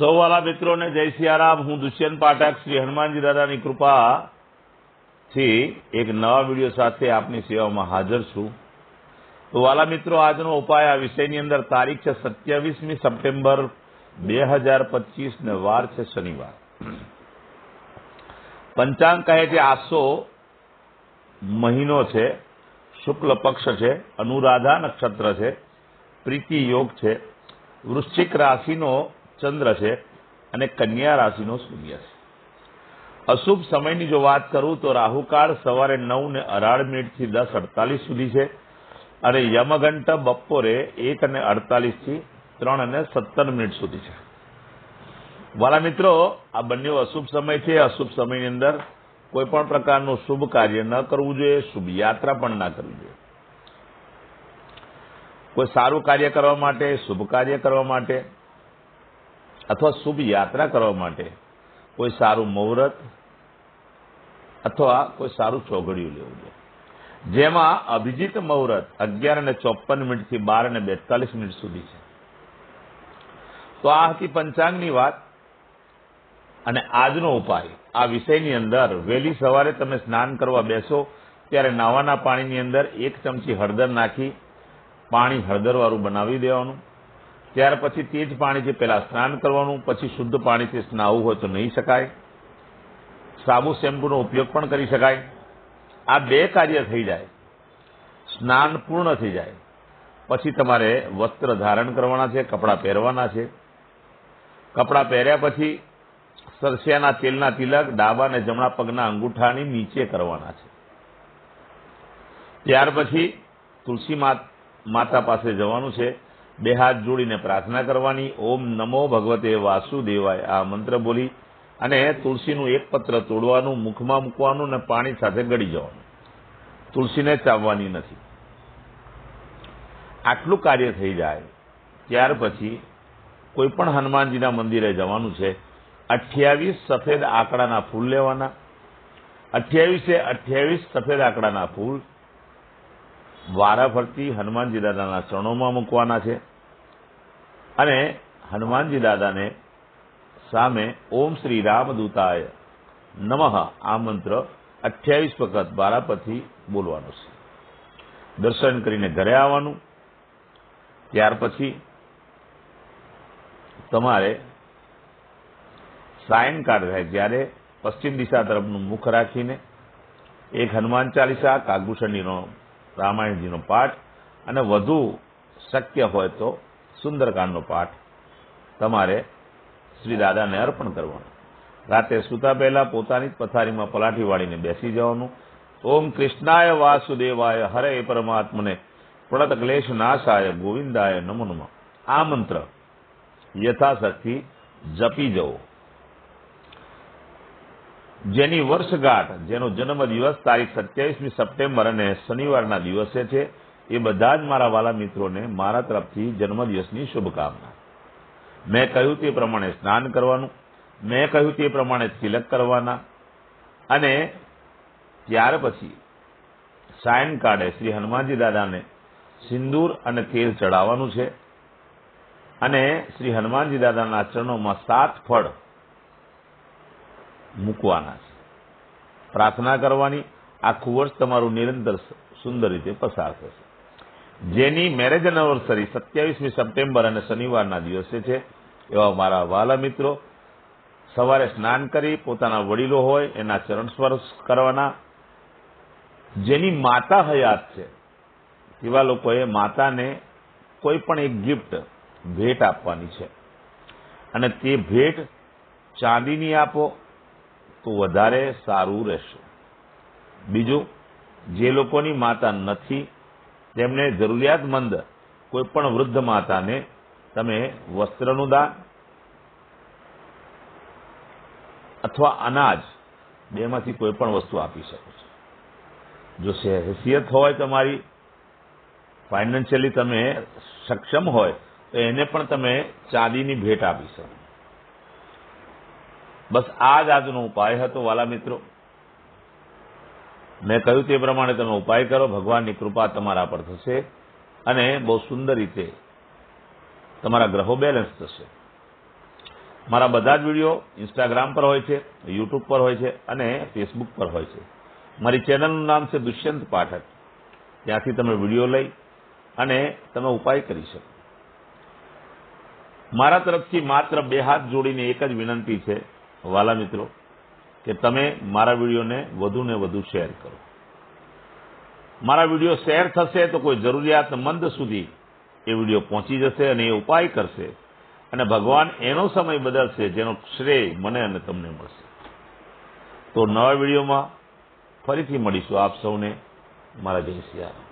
સૌ વાલા મિત્રોને જય સિયારામ. હું દુષ્યંત પાઠક શ્રી હનુમાનજી દાદાની કૃપા એક નવા વીડિયો સાથે આપની સેવામાં હાજર છું. તો વાલા મિત્રો, આજનો ઉપાય આ વિષયની અંદર તારીખ છે સત્યાવીસમી સપ્ટેમ્બર બે હજાર પચીસ ને વાર છે શનિવાર. પંચાંગ કહે છે, આસો મહિનો છે, શુક્લ પક્ષ છે, અનુરાધા નક્ષત્ર છે, પ્રીતિ યોગ છે. વૃશ્ચિક રાશિનો ચંદ્ર છે અને કન્યા રાશિનો સૂર્ય છે. અશુભ સમયની જો વાત કરું તો રાહુકાળ સવારે નવ ને અઢાર મિનિટથી દસ અડતાલીસ સુધી છે અને યમઘંટ બપોરે એક અને અડતાલીસથી ત્રણ અને સત્તર મિનિટ સુધી છે. વાલા મિત્રો, આ બંને અશુભ સમય છે. અશુભ સમયની અંદર કોઈ પણ પ્રકારનું શુભ કાર્ય ન કરવું જોઈએ, શુભ યાત્રા પણ ના કરવી જોઈએ. કોઈ સારું કાર્ય કરવા માટે, શુભ કાર્ય કરવા માટે અથવા શુભ યાત્રા કરવા માટે કોઈ સારું મુહૂર્ત અથવા કોઈ સારું ચોઘડિયું લેવું જોઈએ જેમાં અભિજીત મુહૂર્ત અગિયાર અને ચોપન મિનિટથી બાર અને બેતાલીસ મિનિટ સુધી છે. તો આ હતી પંચાંગની વાત અને આજનો ઉપાય. આ વિષયની અંદર વહેલી સવારે તમે સ્નાન કરવા બેસો, ત્યારે નાવાના પાણીની અંદર એક ચમચી હળદર નાખી, પાણી હળદરવાળું બનાવી દેવાનું. ત્યાર પછી તે જ પાણીથી પહેલાં સ્નાન કરવાનું, પછી શુદ્ધ પાણીથી સ્નાવું હોય તો નહીં શકાય. સાબુ, શેમ્પૂનો ઉપયોગ પણ કરી શકાય. આ બે કાર્ય થઈ જાય. સ્નાન પૂર્ણ થઈ જાય. પછી તમારે વસ્ત્ર ધારણ કરવાના છે, કપડાં પહેરવાના છે. કપડાં પહેર્યા પછી સરસિયાના તેલના તિલક, ડાબા અને જમણા પગના અંગૂઠાની નીચે કરવાના છે. ત્યાર પછી તુલસી માતા પાસે જવાનું છે. બે હાથ જોડીને પ્રાર્થના કરવાની. ઓમ નમો ભગવતે વાસુદેવાય. આ મંત્ર બોલી અને તુલસીનું એક પત્ર તોડવાનું, મુખમાં મૂકવાનું અને પાણી સાથે ગળી જવાનું. તુલસીને ચાવવાની નથી. આટલું કાર્ય થઈ જાય, ત્યાર પછી કોઈ પણ હનુમાનજીના મંદિરે જવાનું છે, અઠ્યાવીસ સફેદ આંકડાના ફૂલ લેવાના. અઠ્યાવીસે અઠ્યાવીસ સફેદ આંકડાના ફૂલ વારા ફરતી હનુમાનજી દાદાના ચરણોમાં મૂકવાના છે. અને હનુમાનજી દાદાને સામે ઓમ શ્રી રામદૂતાય નમઃ આ મંત્ર અઠ્યાવીસ વખત બારાપથી બોલવાનું છે. દર્શન કરીને ઘરે આવવાનું. ત્યાર પછી તમારે સાયંકાળ રહે જ્યારે પશ્ચિમ દિશા તરફનું મુખ રાખીને એક હનુમાન ચાલીસા, કાગભૂષણજીનો રામાયણજીનો પાઠ અને વધુ શક્ય હોય તો સુંદરકાંડનો પાઠ તમારે શ્રી દાદાને અર્પણ કરવાનો. રાતે સૂતા પહેલા પોતાની જ પથારીમાં પલાઠી વાળીને બેસી જવાનું. ઓમ કૃષ્ણાય વાસુદેવાય, હરે પરમાત્મને. પ્રણત ક્લેશ નાશાય, ગોવિંદાય નમો આ મંત્ર યથાશક્તિ જપી જવો. જેની વર્ષગાંઠ, જેનો જન્મ દિવસ તારીખ સત્યાવીસમી સપ્ટેમ્બર અને શનિવારના દિવસે છે એ બધા જ મારા વાલા મિત્રોને મારા તરફથી જન્મદિવસની શુભકામના. મેં કહ્યું તે પ્રમાણે સ્નાન કરવાનું, મેં કહ્યું તે પ્રમાણે તિલક કરવાના, અને ત્યાર પછી સાયંકાળે શ્રી હનુમાનજી દાદાને સિંદૂર અને તેલ ચડાવવાનું છે, અને શ્રી હનુમાનજી દાદાના ચરણોમાં સાત ફળ મૂકવાના છે. પ્રાર્થના કરવાની, આખું વર્ષ તમારું નિરંતર સુંદર રીતે પસાર થશે. જેની મેરેજ એનિવર્સરી સત્યાવીસમી સપ્ટેમ્બર અને શનિવારના દિવસે છે. એવા મારા વાલા મિત્રો, સવારે સ્નાન કરી પોતાના વડીલો હોય, એના ચરણ સ્પર્શ કરવાના. જેની માતા હયાત છે, એવા લોકોએ માતાને કોઈ પણ એક ગિફ્ટ ભેટ આપવાની છે. અને તે ભેટ ચાંદીની આપો તો વધારે સારું રહેશે. બીજું, જે લોકોની માતા નથી તેમને જરૂરિયાતમંદ કોઈ પણ વૃદ્ધ માતાને તમે વસ્ત્રનું દાન અથવા અનાજ બેમાંથી કોઈ પણ વસ્તુ આપી શકો છો. જો હેસિયત હોય તમારી, ફાઇનાન્શિયલી તમે સક્ષમ હોય, તો એને પણ તમે ચાંદીની ભેટ આપી શકો. બસ આ જ આજનો ઉપાય હતો વાલા મિત્રો. મેં કહ્યું તે પ્રમાણે તમે ઉપાય કરો, ભગવાનની કૃપા તમારા પર થશે અને બહુ સુંદર રીતે તમારા ગ્રહો બેલેન્સ થશે. મારા બધા જ વીડિયો ઇન્સ્ટાગ્રામ પર હોય છે યુટ્યુબ પર હોય છે અને ફેસબુક પર હોય છે. મારી ચેનલનું નામ છે દુષ્યંત પાઠક. ત્યાંથી તમે વીડિયો લઈ અને તમે ઉપાય કરી શકો. મારા તરફથી માત્ર બે હાથ જોડીને એક જ વિનંતી છે, વાલા મિત્રો. કે તમે મારા વિડીયોને વધુ ને વધુ શેર કરો. મારા વીડિયો શેર થશે તો કોઈ જરૂરિયાતમંદ સુધી એ વીડિયો પહોંચી જશે અને એ ઉપાય કરશે અને ભગવાન એનો સમય બદલશે જેનો શ્રેય મને અને તમને મળશે. તો નવા વિડીયોમાં ફરીથી મળીશું આપ સૌને. મારા જય સિયારામ